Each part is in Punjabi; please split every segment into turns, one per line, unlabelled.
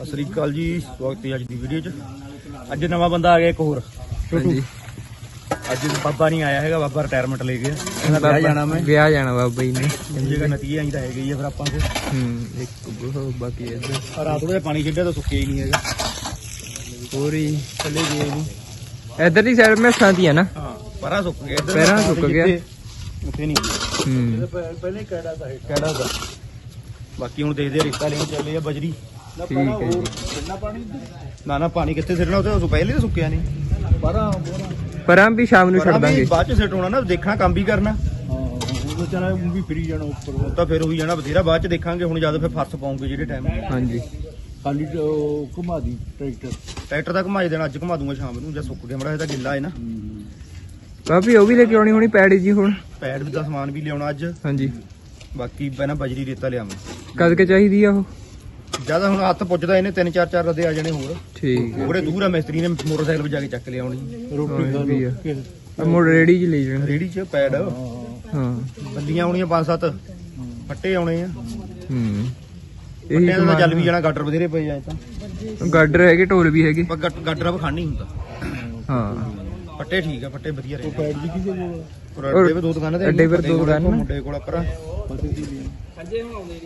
ਸਤਿ ਸ੍ਰੀ ਅਕਾਲ ਜੀ ਸਵਾਗਤ ਹੈ ਅੱਜ ਦੀ ਵੀਡੀਓ 'ਚ। ਅੱਜ ਨਵਾਂ ਬੰਦਾ ਆ ਗਿਆ ਇੱਕ ਹੋਰ
ਹਾਂਜੀ।
ਅੱਜ ਬਾਬਾ ਨਹੀਂ ਆਇਆ ਹੈਗਾ ਬਾਬਾ ਰਿਟਾਇਰਮੈਂਟ ਲੈ ਗਿਆ। ਕਹਿੰਦਾ ਵਿਆਹ ਜਾਣਾ ਮੈਂ।
ਵਿਆਹ ਜਾਣਾ ਬਾਬਾ ਜੀ ਨੇ।
ਜੇਗਾ ਨਤੀਜੇ ਆਈ ਤਾਂ ਹੈਗਾ ਹੀ ਆ ਫਿਰ ਆਪਾਂ ਕੋ
ਹੂੰ ਇੱਕ ਉਹ ਬਾਕੀ ਇੱਧਰ।
ਰਾਤ ਨੂੰ ਪਾਣੀ ਛੱਡਿਆ ਤਾਂ ਸੁੱਕਿਆ ਹੀ ਨਹੀਂ ਹੈਗਾ।
ਪੂਰੀ
ਥੱਲੇ ਗਏ ਨਹੀਂ।
ਇੱਧਰ ਦੀ ਸਾਈਡ ਮੈਂ ਸਾਂਦੀ ਆ ਨਾ।
ਹਾਂ ਪਰਾਂ ਸੁੱਕ ਗਿਆ। ਇੱਧਰ
ਪੈਰਾਂ ਸੁੱਕ ਗਿਆ।
ਉੱਥੇ ਨਹੀਂ।
ਹੂੰ।
ਪਹਿਲੇ ਕਿਹੜਾ ਦਾ ਕਿਹੜਾ ਦਾ। ਬਾਕੀ ਹੁਣ ਦੇਖਦੇ ਆ ਰੇਤਾ ਲੈਣ ਚੱਲੇ ਆ ਬਜਰੀ।
ਠੀਕ ਹੈ ਜੀ।
ਕਿੰਨਾ ਪਾਣੀ ਨਾ ਨਾ ਪਾਣੀ ਕਿੱਥੇ ਸਿੱਟਣਾ? ਉਹ ਪਹਿਲੇ ਤਾਂ ਸੁੱਕਿਆ ਨਹੀਂ। ਪਰਾਂ
ਪਰਾਂ ਵੀ ਸ਼ਾਮ ਨੂੰ
ਪਰਾਂ
ਛੱਡ
ਵੀ
ਦਾਂਗੇ
ਬਾਅਦ ਚ ਸਿੱਟ ਹੋਣਾ ਨਾ ਦੇਖਣਾ ਕੰਮ ਵੀ ਕਰਨਾ।
ਉਹ ਚੱਲ ਉਹ ਵੀ ਫਰੀ ਜਾਣਾ ਉੱਪਰ।
ਹੁਣ ਤਾਂ ਫਿਰ ਉਹੀ ਜਾਣਾ ਬਥੇਰਾ ਬਾਅਦ ਚ ਦੇਖਾਂਗੇ ਹੁਣ ਜਦ ਫਿਰ ਫਰਸ ਪਾਉਂਗੇ ਜਿਹੜੇ ਟਾਈਮ
ਹਾਂਜੀ।
ਖਾਲੀ ਉਹ ਘੁਮਾ ਦੀ ਟਰੈਕਟਰ।
ਟਰੈਕਟਰ ਦਾ ਘੁਮਾਈ ਦੇਣਾ ਅੱਜ ਘੁਮਾ ਦੂੰਗਾ ਸ਼ਾਮ ਨੂੰ ਜਾਂ ਸੁੱਕ ਗਿਆ ਮੜਾ ਇਹ ਤਾਂ ਗਿੱਲਾ ਹੈ ਨਾ।
ਭਾਬੀ ਉਹ ਵੀ ਲੈ ਕੇ ਆਉਣੀ ਹੋਣੀ ਪੈੜੀ ਜੀ ਹੁਣ?
ਪੈਡ ਦਾ ਸਮਾਨ ਵੀ ਲਿਆਉਣਾ ਅੱਜ।
ਹਾਂਜੀ।
ਬਾਕੀ ਪਹਿਲਾਂ ਬਜਰੀ ਰੇਤਾ ਲਿਆਵਾਂ।
ਕਦ ਕੇ ਚਾਹੀਦੀ ਆ ਉਹ?
ਜ਼ਿਆਦਾ ਹੁਣ ਹੱਥ ਪੁੱਜਦਾ ਇਹਨੇ ਤਿੰਨ ਚਾਰ ਚਾਰ ਰਦੇ ਆ ਜਾਣੇ ਹੋਰ।
ਠੀਕ ਹੈ।
ਬੜੇ ਦੂਰ ਆ ਮਿਸਤਰੀ ਨੇ ਮੋਟਰਸਾਈਕਲ ਵਜਾ ਕੇ ਚੱਕ ਲਿਆਉਣੀ
ਰੋਟੀ
ਹਾਂ, ਵੀ ਆ। ਮੋੜ ਰੇੜੀ ਚ ਲੈ ਜਾਣਾ।
ਰੇੜੀ 'ਚ ਪੈਡ।
ਹਾਂ।
ਬੱਲੀਆਂ ਆਉਣੀਆਂ ਪੰਜ ਸੱਤ। ਫੱਟੇ ਆਉਣੇ ਆ।
ਹੂੰ। ਇਹੀ
ਦਾ
ਸਮਾਨ-
ਚੱਲ ਵੀ ਜਾਣਾ ਗਾਡਰ ਬਥੇਰੇ ਪਏ ਜਾਏ ਤਾਂ।
ਗਾਡਰ ਹੈਗੇ ਢੋਲ ਵੀ ਹੈਗੇ।
ਪਰ ਗਾਡਰ ਖਾਣੀ ਹੁੰਦਾ।
ਹਾਂ।
ਫੱਟੇ ਠੀਕ ਆ ਫੱਟੇ ਵਧੀਆ ਰਹੇ
ਪੈਡ ਵੀ ਕਿਹਦੇ ਕੋਲ
ਅੱਡੇ 'ਤੇ ਦੋ ਦੁਕਾਨਾਂ ਤੇ
ਅੱਡੇ ਪਰ ਦੋ ਦੁਕਾਨਾਂ।
ਮੁੰਡੇ ਕੋਲ ਪਰਾਂ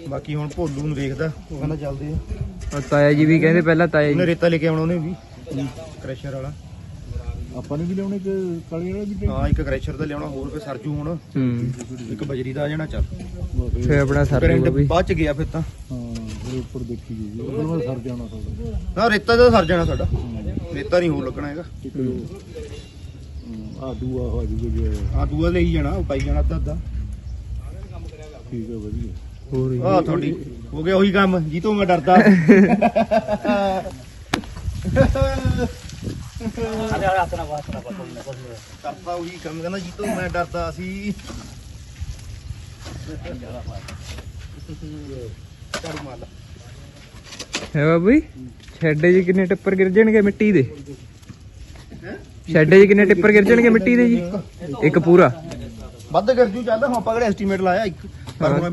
ਬਾਕੀ ਹੁਣ ਭੋਲੂ ਨੂੰ ਵੇਖਦਾ ਉਹ ਕਹਿੰਦਾ ਚੱਲਦੇ ਆ।
ਔਰ ਤਾਇਆ ਜੀ ਵੀ ਕਹਿੰਦੇ ਪਹਿਲਾਂ ਤਾਇਆ
ਉਹਨੇ
ਜੀ
ਰੇਤਾ ਲੈ ਕੇ ਆਉਣਾ ਉਹਨੇ ਵੀ। ਕ੍ਰੈਸ਼ਰ ਵਾਲਾ।
ਆਪਾਂ ਨੇ ਵੀ ਲਿਆਉਣੇ ਕਿ ਕਾਲੇ ਵਾਲਾ ਵੀ
ਹਾਂ ਇੱਕ ਕ੍ਰੈਸ਼ਰ ਦਾ ਲਿਆਉਣਾ ਹੋਰ ਫਿਰ ਸਰਜੂ ਹੁਣ।
ਹੂੰ।
ਇੱਕ ਬਜਰੀ ਦਾ ਆ ਜਾਣਾ ਚੱਲ।
ਟਰੈਕਟਰ
ਫੇ ਆਪਣਾ ਸਰ
ਕਰੰਟ
ਜੂਗਾ ਵੀ।
ਬਾਅਦ ਚ ਗਿਆ ਫਿਰ ਤਾਂ।
ਹਾਂ ਫਿਰ ਉੱਪਰ ਦੇਖੀ ਜੀ। ਉਧਰ ਮੈਂ ਸਰ ਜਾਣਾ ਤੁਹਾਡਾ
ਨਾ ਰੇਤਾ ਦਾ ਸਰ ਜਾਣਾ ਸਾਡਾ। ਰੇਤਾ ਨਹੀਂ ਹੋਰ ਲੱਗਣਾ ਹੈਗਾ।
ਇੱਕ ਆ ਦੂਆ ਹੋ ਜੂਗਾ ਜੇ।
ਆ ਦੂਆ ਲਈ ਜਾਣਾ ਉਹ ਪਾਈ ਜਾਣਾ ਅੱਧਾ ਅੱਧਾ
ਠੀਕ ਹੈ ਵਧੀਆ।
ਹੋਰ ਹੀ।
ਆ ਤੁਹਾਡੀ ਹੋ ਗਿਆ ਉਹੀ ਕੰਮ ਜੀ ਤੋਂ ਮੈਂ ਡਰਦਾ ਕਰਦਾ ਉਹੀ ਕੰਮ ਕਹਿੰਦਾ ਜੀ ਤੋਂ ਮੈਂ ਡਰਦਾ ਸੀ। ਕਰ ਮਾਲਾ
ਹੈ ਬਾਬੂ ਛੱਡੇ ਜੀ ਕਿੰਨੇ ਟਿੱਪਰ ਗਿਰ ਜਾਣਗੇ ਮਿੱਟੀ ਦੇ? ਛੱਡੇ ਜੀ ਕਿੰਨੇ ਟਿੱਪਰ ਗਿਰ ਜਾਣਗੇ ਮਿੱਟੀ ਦੇ ਜੀ? ਇੱਕ ਪੂਰਾ।
ਵੱਧ ਕਰ ਜੂ ਚੱਲ ਹੁਣ ਆਪਾਂ ਕਿਹੜਾ ਐਸਟੀਮੇਟ ਲਾਇਆ ਇੱਕ?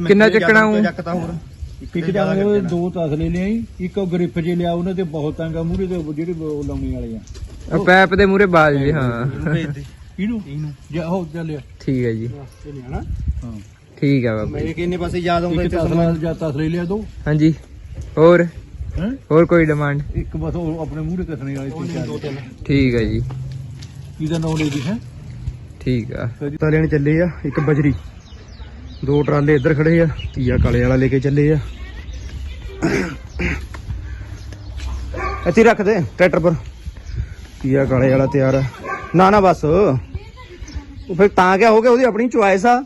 ਕਿੰਨਾ ਚੱਕਣਾ ਊਂ?
ਚੱਕਤਾ ਹੋਰ।
ਇੱਕ ਜਾਂ ਦੋ ਤਸਲੇ ਲਿਆਈ ਇੱਕ ਉਹ ਗ੍ਰਿਪ ਜੇ ਲਿਆ ਉਹਨਾਂ ਤੇ ਬਹੁਤ ਤੰਗਾ ਮੂਰੇ ਤੇ ਜਿਹੜੇ ਉਹ ਲਾਉਣੀ ਵਾਲੇ ਆ।
ਉਹ ਪੈਪ ਦੇ ਮੂਰੇ ਬਾਜ ਜੀ ਹਾਂ।
ਇਹਨੂੰ?
ਇਹਨੂੰ। ਜਾ ਹੋ ਚੱਲਿਆ
ਠੀਕ ਹੈ ਜੀ।
ਹਾਂ।
ਠੀਕ ਹੈ ਬਾਬੂ
ਮੇਰੇ ਕਿੰਨੇ ਪਾਸੇ ਯਾਦ ਆਉਂਦਾ ਇੱਥੇ
ਤਸਲਾ ਜਾਂ ਤਸਲੇ ਲਿਆ ਦੋ।
ਹਾਂਜੀ। ਹੋਰ?
ਹੈ?
ਹੋਰ ਕੋਈ ਡਿਮਾਂਡ
ਇੱਕ ਬਸ ਉਹ ਆਪਣੇ ਮੂਹਰੇ ਕੱਸਣੇ ਵਾਲੇ
ਉਹ
ਠੀਕ ਹੈ ਜੀ।
ਇਹਦਾ ਦੀ ਹੈ?
ਠੀਕ ਆ।
ਤਾਂ ਲੈਣ ਚੱਲੇ ਆ ਇੱਕ ਬਜਰੀ। ਦੋ ਟਰਾਲੇ ਇੱਧਰ ਖੜੇ ਆ ਤੀਆ ਕਾਲੇ ਵਾਲਾ ਲੈ ਕੇ ਚੱਲੇ ਆ। ਇੱਥੇ ਰੱਖ ਦੇ ਟਰੈਕਟਰ ਪਰ। ਤੀਆ ਕਾਲੇ ਵਾਲਾ ਤਿਆਰ ਆ। ਨਾ ਨਾ ਬਸ। ਉਹ ਫਿਰ ਤਾਂ ਕਿਆ ਹੋ ਗਿਆ ਉਹਦੀ ਆਪਣੀ ਚੁਆਇਸ ਆ।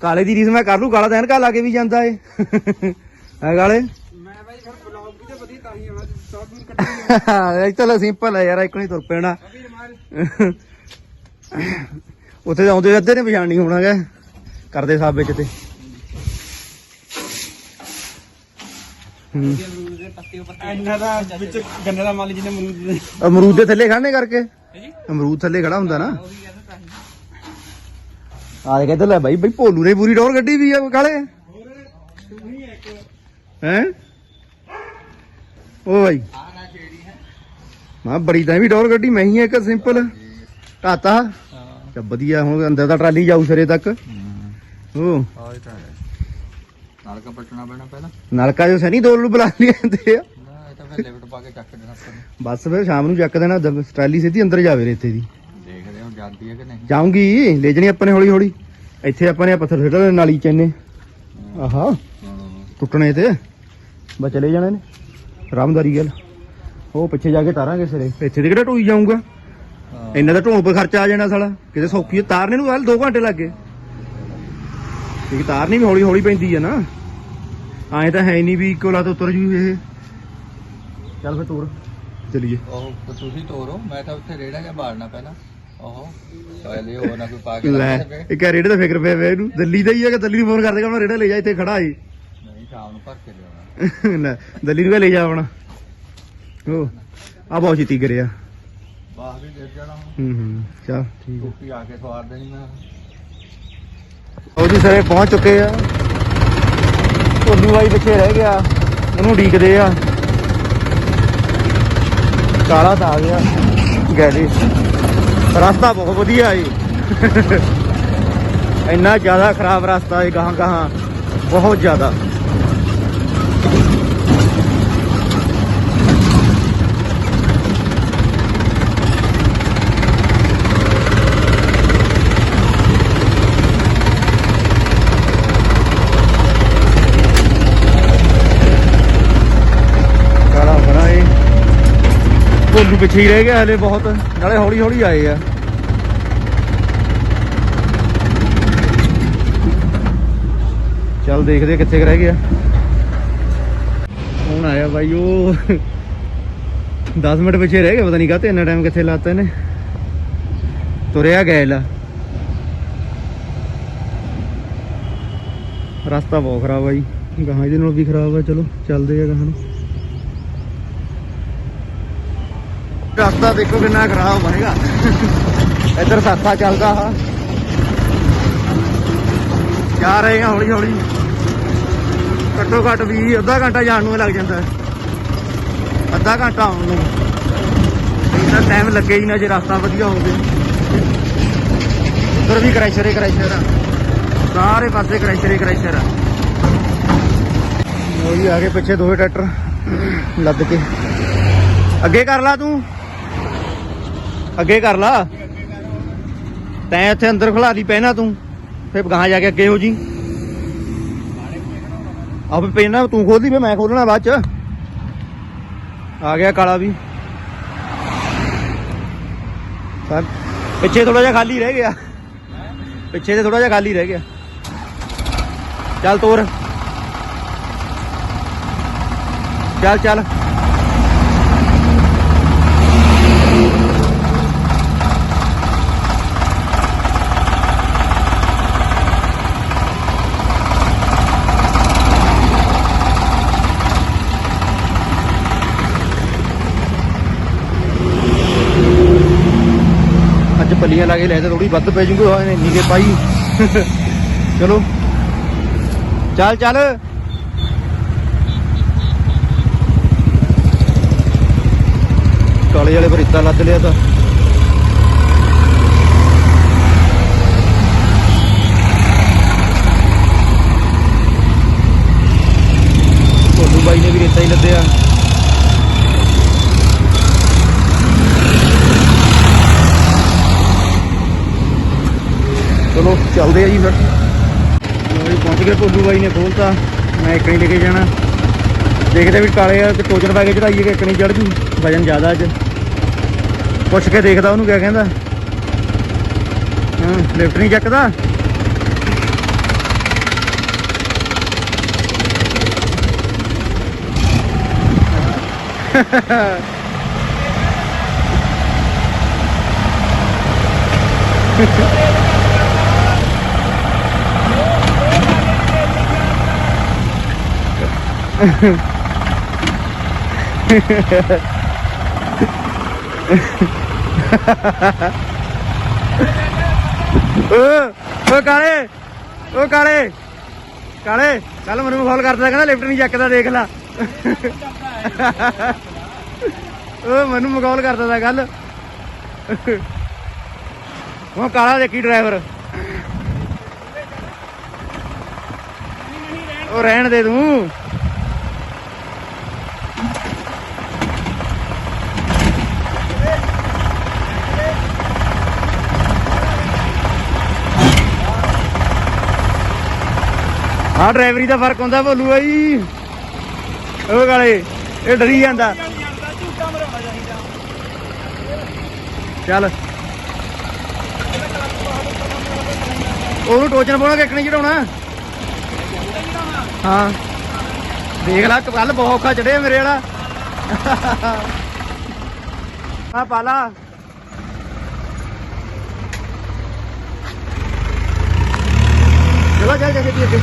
ਕਾਲੇ ਦੀ ਰੀਸ ਮੈਂ ਕਰ ਲੂ ਕਾਲਾ ਤਾਂ ਐਨਕਾ ਲਾ ਕੇ ਵੀ ਜਾਂਦਾ ਏ। ਹੈ ਕਾਲੇ? ਮੈਂ ਬਾਈ ਫਿਰ ਬਲੌਗ ਵੀ ਤੇ ਵਧੀਆ ਤਾਂ ਹੀ ਸਭ ਨੂੰ ਸਿੰਪਲ ਹੈ ਯਾਰ ਇੱਕ ਨਹੀਂ ਤੁਰ ਪੈਣਾ। ਉੱਥੇ ਤਾਂ ਆਉਂਦੇ ਅੱਧੇ ਨੇ ਪਛਾਣ ਨਹੀਂ ਹੋਣਾ ਗਾ। ਕਰਦੇ ਸਾਬ ਵਿੱਚ ਤੇ। ਹੂੰ।
ਇਹਨਾਂ ਦਾ ਵਿੱਚ ਗੰਨੇ ਦਾ ਮਾਲ ਜਿਹਨੇ ਮਰੂਦ
ਅਮਰੂਦ ਦੇ ਥੱਲੇ ਖੜਨੇ ਕਰਕੇ? ਅਮਰੂਦ ਥੱਲੇ ਖੜਾ ਹੁੰਦਾ ਨਾ। ਆ ਦੇ ਕਹਿੰਦਾ ਲੈ ਬਾਈ ਬਾਈ ਭੋਲੂ ਨੇ ਪੂਰੀ ਡੋਰ ਗੱਡੀ ਵੀ ਆ ਕਾਲੇ। ਹੈ? ਓ ਬਾਈ। ਮਾ ਬੜੀ ਤਾਂ ਵੀ ਡੋਰ ਗੱਡੀ ਮੈਂ ਹੀ ਇੱਕ ਸਿੰਪਲ ਢਾਤਾ ਚਾ ਵਧੀਆ, ਹੁਣ ਅੰਦਰ ਦਾ ਟਰਾਲੀ ਜਾਊ ਸਿਰੇ ਤੱਕ। ਉਹ
ਨਲਕਾ ਪਟਣਾ ਪੈਣਾ ਪਹਿਲਾਂ।
ਨਲਕਾ ਜੋ ਸਨੀ ਦੋਲ ਨੂੰ ਬੁਲਾ ਲਿਆਂਦੇ ਆ।
ਨਾ ਇਹ ਤਾਂ ਫਿਰ ਲਿਫਟ ਪਾ ਕੇ ਚੱਕ ਦੇਣਾ ਆਪਾਂ
ਬਸ ਫਿਰ ਸ਼ਾਮ ਨੂੰ ਚੱਕ ਦੇਣਾ ਦ- ਟਰਾਲੀ ਸਿੱਧੀ ਅੰਦਰ ਜਾਵੇ ਰੇਤੇ ਦੀ।
ਦੇਖਦੇ ਹਾਂ ਜਾਂਦੀ ਹੈ ਕਿ ਨਹੀਂ।
ਜਾਊਂਗੀ ਲੈ ਜਣੀ ਆਪਾਂ ਨੇ ਹੌਲੀ ਹੌਲੀ ਇੱਥੇ ਆਪਾਂ ਨੇ ਪੱਥਰ ਸਿੱਟਣੇ ਨਾਲੀ ਚ ਇੰਨੇ। ਆਹਾ ਟੁੱਟਣੇ ਤੇ। ਬਸ ਚਲੇ ਜਾਣੇ ਨੇ। ਆਰਾਮਦਾਰੀ ਗੱਲ। ਉਹ ਪਿੱਛੇ ਜਾ ਕੇ ਤਾਰਾਂਗੇ ਸਿਰੇ। ਇੱਥੇ ਤੇ ਕਿਹੜਾ ਢੋਈ ਜਾਊਗਾ? ਇੰਨਾ ਤਾਂ ਢੋਣ 'ਤੇ ਖਰਚਾ ਆ ਜਾਣਾ ਸਾਲਾ। ਕਿਤੇ ਸੌਖੀ ਤਾਰਨੇ ਨੂੰ ਹਾਲ 2 ਘੰਟੇ ਲੱਗੇ ਕਿਉਂਕਿ ਤਾਰਨੀ ਵੀ ਹੌਲੀ ਹੌਲੀ ਪੈਂਦੀ ਆ ਨਾ। ਐਂ ਤਾਂ ਹੈ ਨਹੀਂ ਵੀ ਇੱਕੋ ਲੱਤ ਉਤਰ ਜੂ ਇਹ। ਚੱਲ ਫੇ ਤੋਰ ਚਲੀਏ।
ਉਹ ਤੁਸੀਂ ਤੋਰੋ ਮੈਂ ਤਾਂ ਉੱਥੇ ਰੇੜਾ ਜਾਂ ਬਾੜਨਾ ਪਹਿਲਾਂ। ਉਹ ਪਹਿਲੇ ਉਹ ਨਾ ਕੋਈ ਪਾ ਕੇ
ਲੈ
ਦੇ
ਇੱਕ ਰੇੜੇ ਦਾ ਫਿਕਰ ਪਿਆ ਵੇ ਇਹਨੂੰ। ਦਿੱਲੀ ਦਾ ਹੀ ਆ ਕਿ ਦਿੱਲੀ ਨੂੰ ਫੋਨ ਕਰ ਦੇਗਾ ਮੈਂ ਰੇੜਾ ਲੈ ਜਾ ਇੱਥੇ ਖੜਾ ਏ।
ਨਹੀਂ ਸ਼ਾਮ ਨੂੰ ਭਰ ਕੇ ਲਿਆਉਣਾ।
ਲੈ ਦਿੱਲੀ ਨੂੰ ਲੈ ਜਾ ਆਪਣਾ ਉਹ ਆ ਬਹੁਤ ਛੇਤੀ ਕਰਿਆ
ਬਾਹਰ ਵੀ ਗਿਰ ਜਾਣਾ ਹੁਣ।
ਹੂੰ ਹੂੰ ਚਲ ਠੀਕ ਆ।
ਟੋਪੀ ਆ ਕੇ ਸਵਾਰ ਦੇਣੀ ਮੈਂ।
ਉਹਦੀ ਸਾਰੇ ਪਹੁੰਚ ਚੁੱਕੇ ਆ। ਉਹਦੀ ਵਾਈ ਪਿੱਛੇ ਰਹਿ ਗਿਆ। ਉਹਨੂੰ ਢੀਕਦੇ ਆ। ਕਾਲਾ ਤਾਂ ਆ ਗਿਆ। ਗੈਰੀ ਰਸਤਾ ਬਹੁਤ ਵਧੀਆ ਏ ਇੰਨਾ ਜ਼ਿਆਦਾ ਖਰਾਬ ਰਸਤਾ ਏ ਕਹਾਂ ਕਹਾਂ ਬਹੁਤ ਜ਼ਿਆਦਾ। ਭੋਲੂ ਪਿੱਛੇ ਹੀ ਰਹਿ ਗਿਆ ਹਲੇ ਬਹੁਤ। ਨਾਲੇ ਹੌਲੀ ਹੌਲੀ ਆਏ ਆ। ਚੱਲ ਦੇਖਦੇ ਕਿੱਥੇ ਰਹਿ ਗਿਆ। ਹੁਣ ਆਇਆ ਬਾਈ ਉਹ। 10 ਮਿੰਟ ਪਿੱਛੇ ਰਹਿ ਗਿਆ, ਪਤਾ ਨਹੀਂ ਕਾਹਤੇ ਇੰਨਾ ਟਾਈਮ ਕਿੱਥੇ ਲਾਤਾ ਇਹਨੇ। ਤੁਰਿਆ ਗੈਲ ਰਸਤਾ ਬਹੁਤ ਖਰਾਬ ਆ ਜੀ ਗਾਹਾਂ ਇਹਦੇ ਨਾਲ ਵੀ ਖਰਾਬ ਆ, ਚਲੋ ਚੱਲਦੇ ਆ ਗਾਹਾਂ ਨੂੰ। ਰਸਤਾ ਦੇਖੋ ਕਿੰਨਾ ਖਰਾਬ ਬਣੇਗਾ ਇੱਧਰ ਸਾਥਾ ਚੱਲਦਾ ਆ ਜਾ ਰਹੇ ਆ ਹੌਲੀ ਹੌਲੀ। ਘੱਟੋ ਘੱਟ ਵੀ ਅੱਧਾ ਘੰਟਾ ਜਾਣ ਨੂੰ ਲੱਗ ਜਾਂਦਾ। ਅੱਧਾ ਘੰਟਾ ਆਉਣ ਨੂੰ। ਇੰਨਾ ਟਾਈਮ ਲੱਗੇ ਹੀ ਨਾ ਜੇ ਰਸਤਾ ਵਧੀਆ ਹੋਵੇ। ਉੱਧਰ ਵੀ ਕ੍ਰੈਸ਼ਰ ਹੀ ਕ੍ਰੈਸ਼ਰ ਆ। ਸਾਰੇ ਪਾਸੇ ਕ੍ਰੈਸ਼ਰ ਹੀ ਕ੍ਰੈਸ਼ਰ ਆ। ਉਹ ਵੀ ਆ ਗਏ ਪਿੱਛੇ ਦੋਵੇਂ ਟਰੈਕਟਰ। ਲੱਦ ਕੇ। ਅੱਗੇ ਕਰ ਲਾ ਤੂੰ। ਅੱਗੇ ਕਰ ਲਾ। ਤੈਂ ਇੱਥੇ ਅੰਦਰ ਖਲਾ ਦੀ ਪਹਿਨਾ ਤੂੰ। ਫਿਰ ਗਾਹਾਂ ਜਾ ਕੇ ਅੱਗੇ ਹੋ ਜੀ। ਆਪੇ ਪਹਿਨਾ ਤੂੰ ਖੋਲਦੀ ਫੇ ਮੈਂ ਖੋਲਣਾ ਬਾਅਦ ਚ। ਆ ਗਿਆ ਕਾਲਾ ਵੀ। ਸਰ ਪਿੱਛੇ ਥੋੜਾ ਜਿਹਾ ਖਾਲੀ ਰਹਿ ਗਿਆ। ਪਿੱਛੇ ਤੇ ਥੋੜਾ ਜਿਹਾ ਖਾਲੀ ਰਹਿ ਗਿਆ। ਚੱਲ ਤੋਰ। ਚੱਲ ਚੱਲ। ਅੱਜ ਪੱਲੀਆਂ ਲਾ ਕੇ ਲੈ ਤੇ ਥੋੜੀ ਵੱਧ ਪੈ ਜੂਗੀ ਹੋਏ ਨੇ ਨੀਗੇ ਪਾਈ। ਚਲੋ। ਚੱਲ ਚੱਲ। ਕਾਲੇ ਵਾਲੇ ਪਰ ਲੱਦ ਲਿਆ ਤਾਂ। ਭੋਲੂ ਬਾਈ ਨੇ ਵੀ ਰੇਤਾ ਹੀ ਲੱਦਿਆ। ਚਲੋ, ਚੱਲਦੇ ਆ ਜੀ ਫਿਰ। ਜੀ, ਪਹੁੰਚ ਗਏ ਭੋਲੂ ਬਾਈ ਨੇ ਖੋਲਤਾ ਮੈਂ ਇੱਕ ਨਹੀਂ ਲੈ ਕੇ ਜਾਣਾ। ਦੇਖਦੇ ਵੀ ਕਾਲੇ ਆ ਕਿ ਟੋਚਨ ਪਾ ਕੇ ਚੜਾਈਏ ਕਿ ਇੱਕ ਨਹੀਂ ਚੜ ਜੂ। ਵਜਨ ਜ਼ਿਆਦਾ ਅੱਜ। ਪੁੱਛ ਕੇ ਦੇਖਦਾ ਉਹਨੂੰ ਕਿਆ ਕਹਿੰਦਾ। ਹਾਂ ਲਿਫਟ ਨਹੀਂ ਚੱਕਦਾ। ਓ ਓ ਕਾਲੇ ਓ ਕਾਲੇ। ਕਾਲੇ ਕੱਲ ਮੈਨੂੰ ਕਾਲ ਕਰਦਾ ਕਹਿੰਦਾ ਲਿਫਟ ਨਹੀਂ ਚੱਕਦਾ, ਦੇਖ ਲੈ। ਓ, ਮੈਨੂੰ ਮਗੌਲ ਕਰਦਾ ਤਾ ਕੱਲ ਉਹ ਕਾਲਾ ਦੇਖੀ ਡਰਾਈਵਰ ਉਹ ਰਹਿਣ ਦੇ ਤੂੰ। ਹਾਂ ਡਰਾਈਵਰੀ ਦਾ ਫ਼ਰਕ ਹੁੰਦਾ ਭੋਲੂ ਆ ਜੀ ਉਹ ਗਾਲੇ, ਇਹ ਡਰੀ ਜਾਂਦਾ। ਚੱਲ। ਉਹਨੂੰ ਟੋਚਨ ਪਾਉਣਾ ਕਿ ਨਹੀਂ ਚੜਾਉਣਾ? ਹਾਂ। ਦੇਖ ਲੈ, ਕੱਲ ਬਹੁਤ ਔਖਾ ਚੜਿਆ ਮੇਰੇ ਵਾਲਾ। ਆ ਪਾਲਾ। ਚਲੋ, ਚੱਲ ਚੱਲ ਅੱਗੇ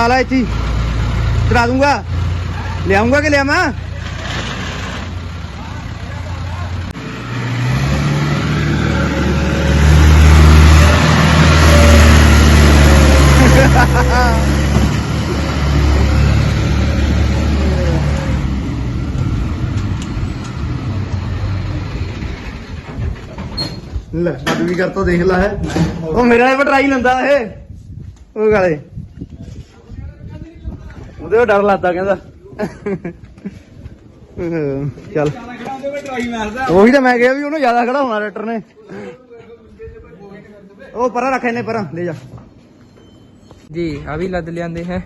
ਬਣਾ ਲੈ ਇੱਥੇ ਹੀ। ਕਰਾ ਦੂੰਗਾ। ਲਿਆਉਂਗਾ ਕਿ ਲਿਆਵਾਂ ਲੈ, ਬੱਦ ਵੀ ਕਰ ਤੋ ਦੇਖ ਲੈ। ਉਹ ਮੇਰੇ ਨਾਲ ਟਰਾਈ ਲੰਦਾ ਇਹ। ਉਹ ਗਾਲੇ। ਉਹਦੇ ਡਰ ਲੱਗਦਾ ਕਹਿੰਦਾ। ਚੱਲ। ਉਹੀ ਤਾਂ ਮੈਂ ਕਿਹਾ ਵੀ ਉਹਨੂੰ ਜ਼ਿਆਦਾ ਖੜਾ ਹੋਣਾ ਰੈਟਰ ਨੇ। ਉਹ ਪਰਾਂ ਰੱਖ ਇਹਨੇ ਪਰਾਂ ਲੈ ਜਾ।
ਜੀ ਆ ਵੀ ਲੱਦ ਲਿਆਂਦੇ ਹੈ।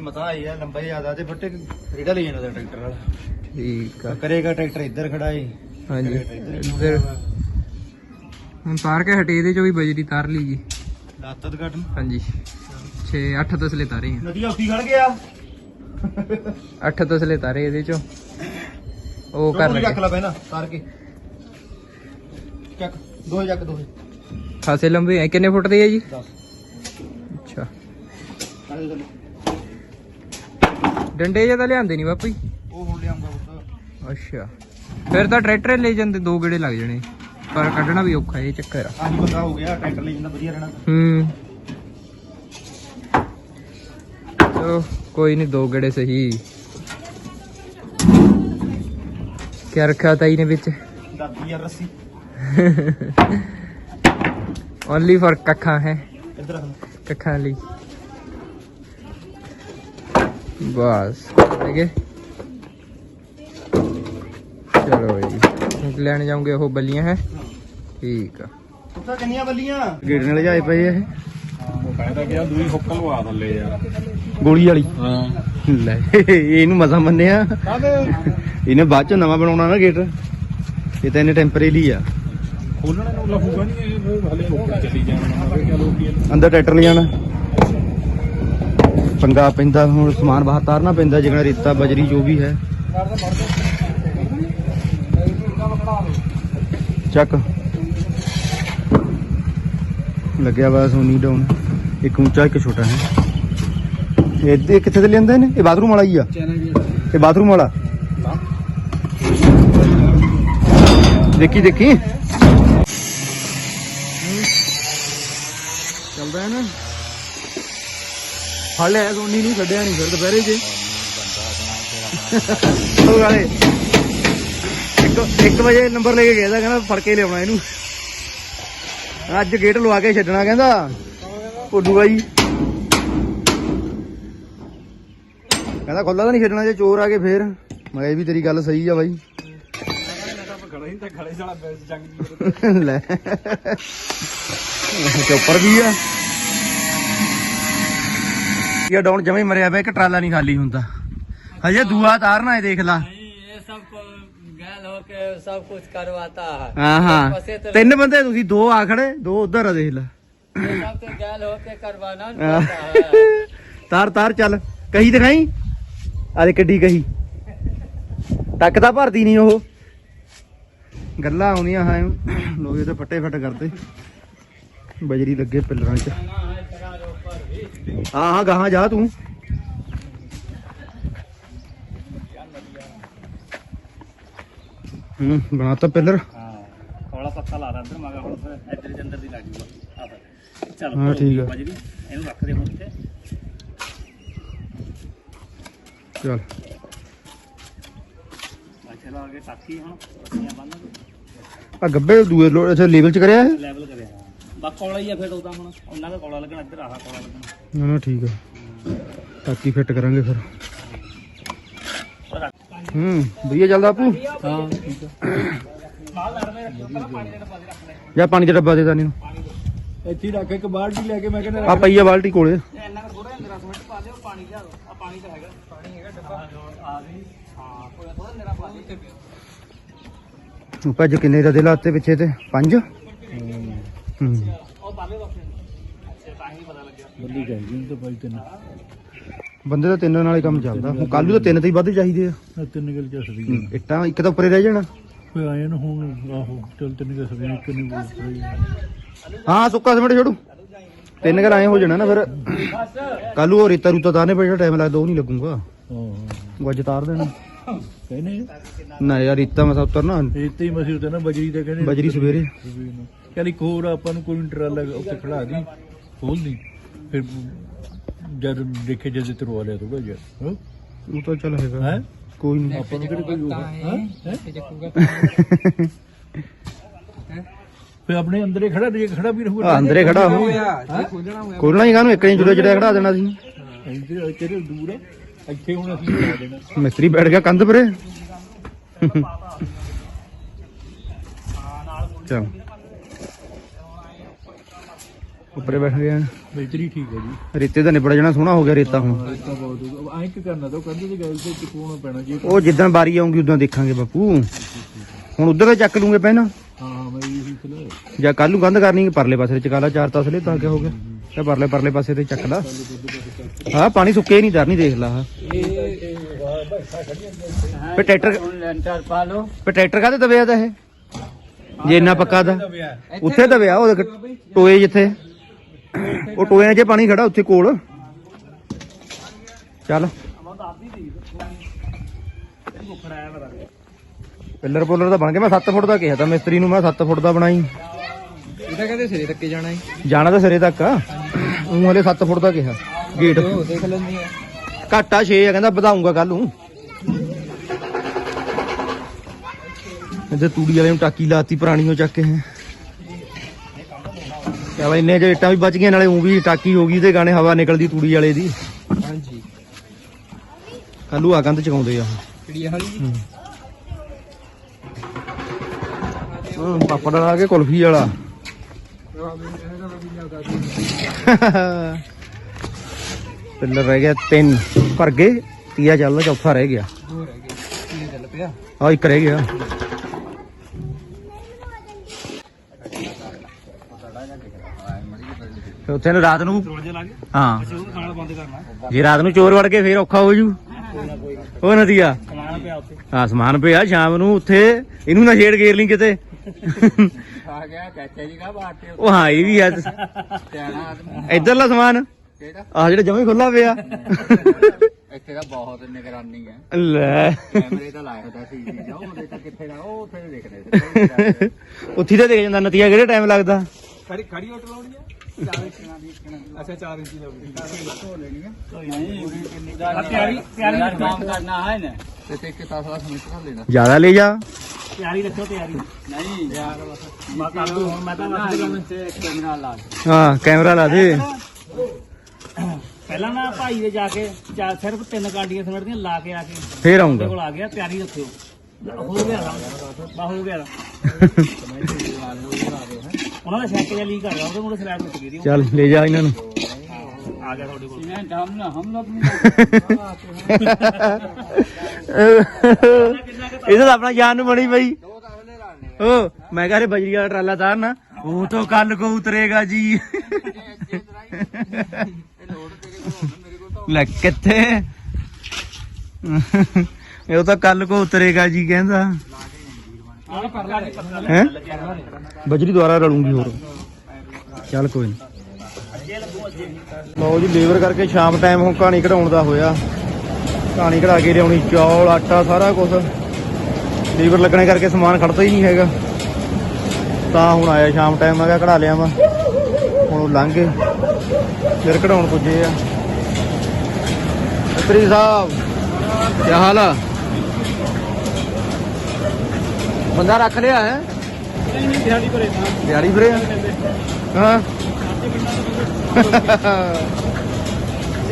ਮਤਾ ਆਈ ਆ ਲੰਬਾ ਜ਼ਿਆਦਾ ਤੇ ਫੱਟੇ ਰੇੜਾ ਲੈ ਜਾਣਾ ਟਰੈਕਟਰ ਵਾਲਾ।
ਠੀਕ ਆ।
ਕਰੇਗਾ ਟਰੈਕਟਰ ਇੱਧਰ ਖੜਾ ਏ।
ਹਾਂਜੀ। ਫਿਰ ਹੁਣ ਤਾਰ ਕੇ ਹਟੇ ਦੇ ਚੋਂ ਵੀ ਬਜਰੀ ਤਾਰ ਲਈ ਜੀ।
ਲਾਤਤ ਘਟਨ
ਹਾਂਜੀ। 6 8 ਤਸਲੇ ਤਾਰੇ
ਆ। ਉੱਤੀ ਖੜ ਗਿਆ।
ਅੱਠ ਤਸਲੇ ਤਾਰੇ ਇਹਦੇ ਚੋਂ। ਉਹ ਕਰ
ਲੈ ਰੱਖ ਲੈ ਪਹਿਲਾਂ ਤਾਰ ਕੇ। ਚੱਕ ਦੋ ਜੱਕ ਦੋ
ਖਾਸੇ ਲੰਬੇ ਐ ਕਿੰਨੇ ਫੁੱਟ ਦੇ ਆ ਜੀ? ਅੱਛਾ। ਡੰਡੇ ਜਿਹਾ ਤਾਂ ਲਿਆਂਦੇ ਨਹੀਂ ਬਾਪੂ
ਉਹ ਹੁਣ ਲਿਆਉਂਗਾ ਪੁੱਤ।
ਅੱਛਾ। ਫਿਰ ਤਾਂ ਟਰੈਕਟਰ ਲੈ ਜਾਂਦੇ ਦੋ ਗੇੜੇ ਲੱਗ ਜਾਣੇ। ਪਰ ਕੱਢਣਾ ਵੀ ਔਖਾ ਇਹ ਚੱਕਰ ਆ।
ਆਹੀ ਬੰਦਾ ਹੋ ਗਿਆ ਟਰੈਕਟਰ ਲੈ ਜਾਂਦਾ ਵਧੀਆ ਰਹਿਣਾ।
ਹੂੰ। ਚਲੋ। ਕੋਈ ਨਹੀਂ ਦੋ ਗੇੜੇ ਸਹੀ। ਕਿਆ ਰੱਖਿਆ ਤਾਈ ਨੇ ਵਿੱਚ?
ਦਾਦੀ ਯਾਰ ਰੱਸੀ।
ਓਨਲੀ ਫॉर ਕੱਖਾਂ ਹੈ?
ਇੱਧਰ
ਕੱਖਾਂ ਲਈ। ਬਸ ਠੀਕ ਹੈ ਚਲੋ ਜੀ ਲੈਣ ਜਾਉਂਗੇ ਉਹ ਬੱਲੀਆਂ ਹੈ? ਠੀਕ ਆ।
ਕਿੰਨੀਆਂ ਬੱਲੀਆਂ? ਗੇੜ ਨਾਲ ਜਾਏ ਪਏ ਇਹ।
ਉਹ ਕਹਿੰਦਾ ਕਿ ਆ ਦੂਈ ਹੁੱਕ ਲਵਾ ਥੱਲੇ ਯਾਰ।
ਗੋਲੀ ਵਾਲੀ।
ਹਾਂ।
ਲੈ ਇਹਨੂੰ ਮਜ਼ਾ ਮੰਨਿਆ। ਇਹਨੇ ਬਾਅਦ ਚ ਨਵਾਂ ਬਣਾਉਣਾ ਨਾ ਗੇਟ। ਇਹ ਤਾਂ ਇਹਨੇ ਟੈਂਪਰੇਰੀ ਆ।
ਖੋਲਣ ਨੂੰ ਨਹੀਂ ਇਹ ਹਲੇ ਉੱਪਰ ਚੱਲੀ ਜਾਣਾ। ਮੈਂ ਕਿਹਾ ਚਲੋ ਕੀ
ਅੰਦਰ ਟਰੈਕਟਰ ਲੈ ਜਾਣਾ। ਪੰਗਾ ਪੈਂਦਾ ਹੁਣ ਸਮਾਨ ਬਾਹਰ ਤਾਰਨਾ ਪੈਂਦਾ ਜਿਗਣਾ ਰੇਤਾ ਬਜਰੀ ਜੋ ਵੀ ਹੈ। ਚੱਕ। ਲੱਗਿਆ ਵਾ ਸੋਨੀ ਡਾਊਨ ਇੱਕ ਉੱਚਾ ਇੱਕ ਛੋਟਾ ਹੈ। ਇਹ ਕਿੱਥੇ ਤੇ ਲੈਂਦੇ ਨੇ? ਇਹ ਬਾਥਰੂਮ ਵਾਲਾ ਹੀ ਆ। ਇਹ ਬਾਥਰੂਮ ਵਾਲਾ। ਦੇਖੀ ਦੇਖੀ। ਚੱਲਦਾ ਹੈ ਨਾ। ਫੜ ਲਿਆ ਸੋਨੀ ਨੂੰ ਛੱਡਿਆ ਨਹੀਂ ਫਿਰ ਦੁਪਹਿਰੇ ਜੇ। ਉਹ ਵਾਲੇ। ਇੱਕ 1 ਵਜੇ ਨੰਬਰ ਲੈ ਕੇ ਗਿਆ ਦਾ ਕਹਿੰਦਾ ਫੜ ਕੇ ਲਿਆਉਣਾ ਇਹਨੂੰ। ਅੱਜ ਗੇਟ ਲਵਾ ਕੇ ਛੱਡਣਾ ਕਹਿੰਦਾ। ਪੁੱਡੂ ਬਾਈ। ਕਹਿੰਦਾ ਖੁੱਲਾ ਤਾਂ ਨਹੀਂ ਛੱਡਣਾ ਜੇ ਚੋਰ ਆ ਕੇ ਫੇਰ। ਮੈਂ ਇਹ ਵੀ ਤੇਰੀ ਗੱਲ ਸਹੀ ਆ ਬਾਈ। ਲੈ। ਚੋਪਰ ਵੀ ਆ? ਇਹ ਡਾਉਣ ਜਮੇ ਮਰਿਆ ਪਿਆ ਇੱਕ ਟਰਾਲਾ ਨਹੀਂ ਖਾਲੀ ਹੁੰਦਾ। ਹਜੇ ਦੂਆ ਤਾਰਨਾ ਹੈ ਦੇਖ ਲਾ।
ਕੇ
ਤਿੰਨ ਬੰਦੇ ਤੁਸੀਂ ਦੋ ਆ ਖੜੇ ਦੋ ਉਧਰ ਆ ਦੇਖ ਲਾ। ਕੇ ਤਾਰ ਤਾਰ ਚੱਲ। ਕਹੀ ਦਿਖਾਈ? ਆ ਦੇ ਕਿੱਡੀ ਕਹੀ। ਟੱਕ ਤਾਂ ਭਰਦੀ ਨਹੀਂ ਉਹ। ਗੱਲਾਂ ਆਉਂਦੀਆਂ ਹਾਂ ਲੋਕ ਇਹਦੇ ਫੱਟੇ ਫੱਟ ਕਰਦੇ। ਬਜਰੀ ਲੱਗੇ ਪਿੱਲਰਾਂ 'ਚ। ਹਾਂ ਹਾਂ ਗਾਹਾਂ ਜਾ ਤੂੰ। ਹੂੰ ਬਣਾਤਾ ਪਿੱਲਰ।
ਹਾਂ ਥੋੜਾ ਪੱਕਾ ਲਾ ਅੰਦਰ ਮਗਾ ਹੁਣ ਫਿਰ ਇੱਧਰ ਦੇ ਅੰਦਰ ਦੀ ਲੱਗ ਜੂਗਾ।
ਹਾਂ, ਠੀਕ।
ਬਜਰੀ। ਇਹਨੂੰ ਰੱਖ ਦੇ ਹੁਣ ਤੇ
ਚੱਲ।
ਅੱਛਾ ਲਾ ਕੇ ਟਾਕੀ ਹੁਣ ਰੱਸੀਆਂ ਬੰਨ
ਆ ਗੱਬੇ ਦੂਏ ਲੋ ਅੱਛਾ ਲੈਵਲ 'ਚ ਕਰਿਆ ਇਹ?
ਲੈਵਲ ਕਰਿਆ। ਬਾ ਕੋਲਾ ਹੀ ਆ ਫਿਰ ਉਹਦਾ ਹੁਣ। ਉਹਨਾਂ ਦਾ ਕੋਲਾ ਲੱਗਣਾ ਇੱਧਰ ਆਹ ਕੋਲਾ ਲੱਗਣਾ।
ਨਾ ਨਾ ਠੀਕ ਆ। ਟਾਕੀ ਫਿੱਟ ਕਰਾਂਗੇ ਫਿਰ। ਹੂੰ ਵਧੀਆ ਚੱਲਦਾ ਆਪੂ
ਹਾਂ ਠੀਕ
ਜਾਂ ਪਾਣੀ ਦਾ ਡੱਬਾ ਦੇ ਦਾਨੀ ਨੂੰ।
ਆ ਇੱਥੇ ਹੀ ਰੱਖ ਇੱਕ ਬਾਲਟੀ ਲੈ ਕੇ ਮੈਂ ਕਹਿੰਦਾ
ਆ ਪਈ ਆ ਬਾਲਟੀ ਕੋਲੇ
ਇੰਨਾ ਥੋੜਾ ਜਿਹਾ ਰਸ ਮਿੰਟ ਪਾ ਦਿਓ ਪਾਣੀ ਲਿਆ ਆ ਪਾਣੀ ਤਾਂ ਹੈਗਾ। ਪਾਣੀ ਹੈਗਾ ਡੱਬਾ। ਆ ਗਈ। ਹਾਂ ਕੋਈ ਥੋੜਾ ਮੇਰਾ ਪਾ ਦਿਓ
ਤੂੰ ਭੱਜ ਕਿੰਨੇ ਦਾ ਦੇ ਲਾਤੇ ਪਿੱਛੇ ਤੇ? ਪੰਜ? ਹੂੰ।
ਉਹ ਪਾਲੇ ਵਾਪਸ ਅੱਛਾ ਤਾਂ ਹੀ ਪਤਾ ਲੱਗਿਆ। ਬੱਲੀ ਚਾਹੀਦੀ ਤਾਂ ਬਾਈ ਤੈਨੂੰ।
ਬੰਦੇ ਦਾ ਤਿੰਨ ਨਾਲ ਹੀ ਕੰਮ ਚੱਲਦਾ। ਹੁਣ ਕੱਲ ਨੂੰ ਤਾਂ ਤਿੰਨ ਤੇ ਹੀ ਵੱਧ ਚਾਹੀਦੇ ਆ।
ਤਿੰਨ ਗਿਲ ਚਸਦੀ
ਇੱਟਾਂ ਇੱਕ ਤਾਂ ਉੱਪਰੇ ਰਹਿ ਜਾਣਾ।
ਕੋਈ ਆਏ ਨਾ ਹੁਣ ਆਹੋ ਚਲ ਤਿੰਨ ਗਿਲ ਸਦੇ ਇੱਕ ਨਹੀਂ ਬੋਲ
ਹਾਂ ਸੁੱਕਾ ਸਮੇਟ ਛੋੜੂ। ਤਿੰਨ ਘਰ ਆਏ ਹੋ ਜਾਣਾ ਨਾ ਫਿਰ। ਕੱਲ ਨੂੰ ਉਹ ਰੇਤਾ ਰੂਤਾ ਤਾਰਨੇ ਪੈ ਜਿਹੜਾ ਟਾਈਮ ਲੱਗਦਾ ਉਹ ਨਹੀਂ ਲੱਗੂਗਾ।
ਹਾਂ।
ਉਹ ਅੱਜ ਤਾਰ ਦੇਣਾ।
ਕਹਿੰਦੇ
ਨਾ ਯਾਰ ਰੇਤਾ ਮਸਾ ਉਤਰਨਾ।
ਰੇਤੇ ਹੀ ਮਸੀ ਉਤੇ ਨਾ ਬਜਰੀ ਦਾ ਕਹਿੰਦੇ
ਬਜਰੀ ਸਵੇਰੇ।
ਕਹਿੰਦੀ ਕੋਰ ਆਪਾਂ ਨੂੰ ਕੋਈ ਟਰਾਲਾ ਉੱਤੇ ਖੜਾ ਦੀ ਖੋਲ ਦੀ। ਫਿਰ ਜਦ ਦੇਖੇ ਜਦ ਤਰਵਾ ਲਿਆ ਥੋੜਾ ਜਿਹਾ ਹਾਂ।
ਉਹ ਤਾਂ ਚੱਲ ਹੈਗਾ।
ਹੈ?
ਕੋਈ ਨਹੀਂ
ਆਪਾਂ ਨੂੰ ਕਿਹੜੇ ਕੋਈ
ਤਾਂ
ਹਾਂ?
ਹੈ
ਫਿਰ ਆਪਣੇ ਅੰਦਰੇ ਖੜਾ ਜੇ ਖੜਾ ਵੀ ਰਹੂਗਾ
ਅੰਦਰੇ ਖੜਾ ਹੋ
ਖੋਲਣਾ
ਹੀ ਕਾਹਨੂੰ? ਇੱਕ ਨਹੀਂ ਜੁੜੇ ਜੁੜੇ ਖੜਾ ਦੇਣਾ ਸੀ।
ਇੱਧਰ ਤੇਰੇ ਦੂਰ ਆ ਇੱਥੇ ਹੁਣ ਅਸੀਂ ਲਾ ਦੇਣਾ।
ਮਿਸਤਰੀ ਬੈਠ ਗਿਆ ਕੰਧ ਪਰੇ ਚਲ। ਉੱਪਰੇ ਬੈਠ ਗਿਆ।
ਬੇਤਰੀ ਠੀਕ ਹੈ ਜੀ।
ਰੇਤੇ ਦਾ ਨਿਬੜ ਜਾਣਾ ਸੋਹਣਾ ਹੋ ਗਿਆ ਰੇਤਾ ਹੁਣ।
ਤਾਂ ਬਹੁਤ ਐਂ ਕਿ ਕਰਨਾ ਤਾਂ ਕਹਿੰਦੇ ਦੀ ਗੱਲ ਤੇ ਚੁਕਾਉਣਾ ਪੈਣਾ ਜੀ
ਉਹ ਜਿੱਦਾਂ ਬਾਰੀ ਆਉਂਗੀ ਉਦਾਂ ਦੇਖਾਂਗੇ ਬਾਪੂ। ਹੁਣ ਉਧਰ ਚੱਕ ਲੂਗੇ ਪਹਿਲਾਂ
ਹਾਂ ਹਾਂ
ਜਾਂ ਕੱਲ ਨੂੰ ਗੰਦ ਕਰਨੀ ਪਰਲੇ ਪਾਸੇ ਚਕਾ ਲਾ ਚਾਰ ਤਸਲੇ ਤਾਂ ਕਿਆ ਹੋ ਗਿਆ। ਤੇ ਪਰਲੇ ਪਰਲੇ ਪਾਸੇ ਤੇ ਚੱਕ ਲਾ। ਹਾਂ ਪਾਣੀ ਸੁੱਕੇ ਨਹੀਂ ਧਰਨੀ ਦੇਖ ਲਾ ਪੇ ਟਰੈਕਟਰ
ਲੈਂਟਰ ਪਾ ਲਓ।
ਪੇ ਟਰੈਕਟਰ ਕਾਹਦੇ ਦਬਿਆ ਦਾ ਇਹ? ਜੇ ਇੰਨਾ ਪੱਕਾ ਦਾ। ਉੱਥੇ ਦਬਿਆ ਉਹ ਟੋਏ ਜਿੱਥੇ। ਉਹ ਟੋਏ 'ਚ ਪਾਣੀ ਖੜਾ ਉੱਥੇ ਕੋਲ। ਚੱਲ। ਪਿੱਲਰ ਪੁੱਲਰ ਤਾਂ ਬਣ ਗਿਆ ਮੈਂ 7 ਫੁੱਟ ਦਾ ਕਿਹਾ ਤਾਂ ਮਿਸਤਰੀ ਨੂੰ ਮੈਂ 7 ਫੁੱਟ ਦਾ ਬਣਾਈ।
ਇਹਦਾ ਕਹਿੰਦੇ ਸਿਰੇ ਤੱਕੇ ਜਾਣਾ ਹੈ
ਜਾਣਾ ਤਾਂ ਸਿਰੇ ਤੱਕ ਆ। ਉਹ ਹਲੇ 7 ਫੁੱਟ ਦਾ ਕਿਹਾ ਗੇਟ।
ਦੇਖ ਲੈਂਦੀ ਹੈ
ਘਾਟਾ 6 ਆ ਕਹਿੰਦਾ ਵਧਾਉਂਗਾ ਕੱਲ ਨੂੰ। ਇਹਦੇ ਤੂੜੀ ਵਾਲੇ ਨੂੰ ਟਾਕੀ ਲਾਤੀ ਪੁਰਾਣੀ ਉਹ ਚੱਕ ਕੇ। ਕਿਆ ਵਾ ਇੰਨੇ ਜੇ ਇੱਟਾਂ ਵੀ ਬਚ ਗਈਆਂ ਨਾਲੇ ਉਹ ਵੀ ਟਾਕੀ ਹੋ ਗਈ ਤੇ ਗਾਣੇ ਹਵਾ ਨਿਕਲਦੀ ਤੂੜੀ ਵਾਲੇ ਦੀ।
ਹਾਂਜੀ।
ਕੱਲੂ ਆ ਕੰਧ ਚਕਾਉਂਦੇ ਆ
ਕਿਹੜੀ ਹਾਲੀ
ਹੂੰ ਪਾਪੜ ਲਾ ਕੇ ਕੁਲਫੀ ਵਾਲਾ। ਪਿੱਲਰ ਰਹਿ ਗਿਆ ਤਿੰਨ। ਭਰ ਗਏ, ਤੀਆ ਚੱਲਦਾ ਚੌਥਾ ਰਹਿ ਗਿਆ।
ਦੋ ਰਹਿ ਗਏ ਕੀ ਚੱਲ ਪਿਆ
ਆ ਇੱਕ ਰਹਿ ਗਿਆ। ਤੇ ਉੱਥੇ ਨੂੰ ਰਾਤ ਨੂੰ ਹਾਂ। ਜੇ ਰਾਤ ਨੂੰ ਚੋਰ ਵੜ ਕੇ ਫੇਰ ਔਖਾ ਹੋ ਜੂ। ਉਹ ਨਦੀਆ ਹਾਂ, ਸਮਾਨ ਪਿਆ ਸ਼ਾਮ ਨੂੰ ਉੱਥੇ ਇਹਨੂੰ ਨਾ ਛੇੜ ਗੇਰ ਲਈ ਕਿਤੇ।
ਆ ਗਿਆ ਚਾਚਾ ਜੀ ਕਾ ਬਾਟੇ
ਉਹ ਹਾਂ ਇਹ ਵੀ ਆ।
ਸਿਆਣਾ ਆਦਮੀ।
ਇਧਰਲਾ ਸਮਾਨ।
ਕਿਹੜਾ?
ਆ ਜਿਹੜਾ ਜਮੇ ਖੁੱਲਾ ਪਿਆ।
ਇੱਥੇ ਦਾ ਬਹੁਤ ਨਿਗਰਾਨੀ ਹੈ
ਲੈ।
ਕੈਮਰੇ ਤਾਂ ਲਾਇਆ ਹੋਇਆ ਸੀ ਜੀ ਜਾਓ ਉਹਦੇ ਤਾਂ ਕਿੱਥੇ ਦਾ ਉਹ ਉੱਥੇ ਦੇਖਦੇ ਸੀ।
ਉੱਥੇ ਤੇ ਦੇਖ ਜਾਂਦਾ ਨਤੀਆ ਕਿਹੜੇ ਟਾਈਮ ਲੱਗਦਾ?
ਖੜੀ ਖੜੀ ਆਟੋ ਲਾਉਣੀ ਹੈ 4 ਇੰਚਾਂ ਦੀ ਅੱਛਾ 4 ਇੰਚੀ ਲਾਉਣੀ
ਤਿਆਰੀ ਤਿਆਰੀ ਕੰਮ ਕਰਨਾ ਹੈ ਨਾ ਤੇ ਤੇ ਇੱਕ ਤਸਲਾ ਸਮਿਟ ਕਰ ਲੈਣਾ
ਜ਼ਿਆਦਾ ਲੈ ਜਾ
ਨਹੀਂ ਯਾਰ ਮੈਂ ਕਰ ਦੂੰ ਹੁਣ ਮੈਂ ਤਾਂ ਵਾਪਸ ਕਰਨ ਤੇ ਕੈਮਰਾ ਲਾ ਦੇ।
ਹਾਂ ਕੈਮਰਾ ਲਾ ਦੇ।
ਪਹਿਲਾਂ ਨਾ ਭਾਈ ਦੇ ਜਾ ਕੇ ਚਾ- ਸਿਰਫ ਤਿੰਨ ਕਾਂਡੀਆਂ ਸਿਮਟ ਦੀਆਂ ਲਾ ਕੇ ਆ ਕੇ
ਫੇਰ
ਉਹਦੇ
ਆਉਂਗਾ
ਕੋਲ ਆ ਗਿਆ ਤਿਆਰੀ ਰੱਖਿਓ। ਹੋ ਗਿਆ ਬਾ ਹੋ ਗਿਆ। ਉਹਨਾਂ ਦਾ ਸ਼ੈਕ ਜਿਹਾ ਲੀਕ ਕਰ ਰਿਹਾ ਉਹਦੇ ਮੁੰਡੇ ਸਲੈਬ ਟੁੱਟ ਗਈ ਦੀ
ਚੱਲ ਲੈ ਜਾ ਇਹਨਾਂ ਨੂੰ।
ਆ ਗਿਆ ਤੁਹਾਡੇ ਕੋਲ।
ਮੈਂ ਹਮ ਨਾ ਹਮ ਲੋਗ
ਇਹਦਾ ਤਾਂ ਆਪਣਾ ਜਾਨ ਨੂੰ ਬਣੀ ਬਈ ਓ ਮੈਂ ਕਹ ਰੇ ਬਜਰੀ ਵਾਲਾ ਟਰਾਲਾ ਤਾਰਨਾ ਉਹ ਤਾਂ ਕੱਲ ਕੋ ਉਤਰੇਗਾ ਜੀ। ਲੈ ਕਿੱਥੇ? ਇਹ ਤਾਂ ਕੱਲ ਕੋ ਉਤਰੇਗਾ ਜੀ ਕਹਿੰਦਾ। ਹੈ? ਬਜਰੀ ਦੁਆਰਾ ਰਲੂੰਗੀ ਹੋਰ। ਚੱਲ ਕੋਈ ਨਹੀਂ ਲਓ ਜੀ, ਲੇਬਰ ਕਰਕੇ ਸ਼ਾਮ ਟਾਈਮ ਹੁਣ ਕਹਾਣੀ ਕਢਾਉਣ ਦਾ ਹੋਇਆ। ਕਹਾਣੀ ਕਢਾ ਕੇ ਲਿਆਉਣੀ, ਚੌਲ, ਆਟਾ, ਸਾਰਾ ਕੁਝ ਲੀਵਰ ਲੱਗਣੇ ਕਰਕੇ ਸਮਾਨ ਖੜਦਾ ਹੀ ਨਹੀਂ ਹੈਗਾ। ਤਾਂ ਹੁਣ ਆਇਆ ਸ਼ਾਮ ਟਾਈਮ ਮੈਂ ਕਿਹਾ ਕਢਾ ਲਿਆ ਵਾ। ਹੁਣ ਉਹ ਲੰਘ ਗਏ। ਫਿਰ ਕਢਾਉਣ ਪੁੱਜੇ ਆ। ਮਿਸਤਰੀ ਸਾਹਿਬ ਕੀ ਹਾਲ ਆ? ਬੰਦਾ ਰੱਖ ਲਿਆ ਹੈ? ਦਿਹਾੜੀ ਭਰੇ। ਦਿਹਾੜੀ ਭਰੇ? ਹਾਂ।